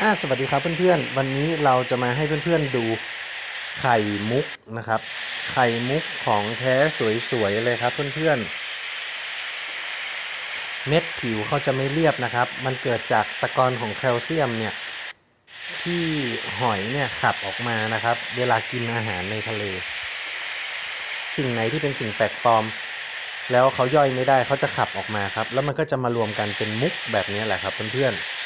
อ่าสวัสดีครับเพื่อนๆ วันนี้เราจะมาให้เพื่อนๆดูไข่มุกนะครับ ไข่มุกของแท้สวยๆเลยครับเพื่อนๆ เม็ดผิวเขาจะไม่เรียบนะครับ มันเกิดจากตะกอนของแคลเซียมเนี่ยที่หอยเนี่ยขับออกมานะครับ เวลากินอาหารในทะเล สิ่งไหนที่เป็นสิ่งแปลกปลอม แล้วเขาย่อยไม่ได้เขาจะขับออกมาครับ แล้วมันก็จะมารวมกันเป็นมุกแบบนี้แหละครับเพื่อนๆ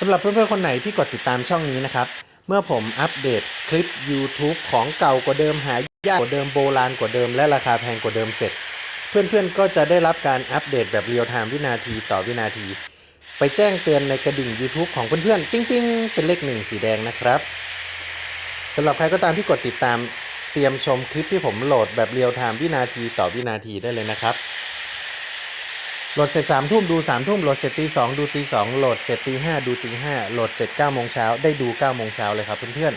สำหรับเพื่อนๆคนไหนที่กดติดตามช่องนี้นะครับ เมื่อผมอัปเดตคลิป YouTube ของเก่ากว่าเดิมหายากกว่าเดิมโบราณกว่าเดิม และราคาแพงกว่าเดิมเสร็จ เพื่อนๆก็จะได้รับการอัปเดตแบบเรียลไทม์วินาทีต่อวินาที ไปแจ้งเตือนในกระดิ่ง YouTube ของเพื่อนๆติ้งๆ เป็นเลขหนึ่งสีแดงนะครับสำหรับใครก็ตามที่กดติดตามเตรียมชมคลิปที่ผมโหลดแบบเรียลไทม์วินาทีต่อวินาทีได้เลยนะครับ โหลดเสร็จสามทุ่มดูสามทุ่มโหลดเสร็จตีสองดูตีสองโหลดเสร็จตีห้าดูตีห้าโหลดเสร็จเก้าโมงเช้าได้ดูเก้าโมงเช้าเลยครับเพื่อน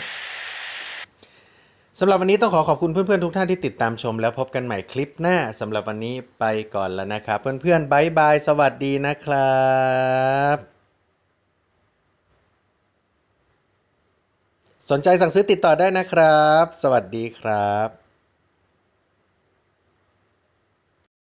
ๆสำหรับวันนี้ต้องขอขอบคุณเพื่อนๆทุกท่านที่ติดตามชม แล้วพบกันใหม่คลิปหน้าสำหรับวันนี้ไปก่อนแล้วนะครับ เพื่อนๆบายบายสวัสดีนะครับสนใจสั่งซื้อติดต่อได้นะครับ สวัสดีครับ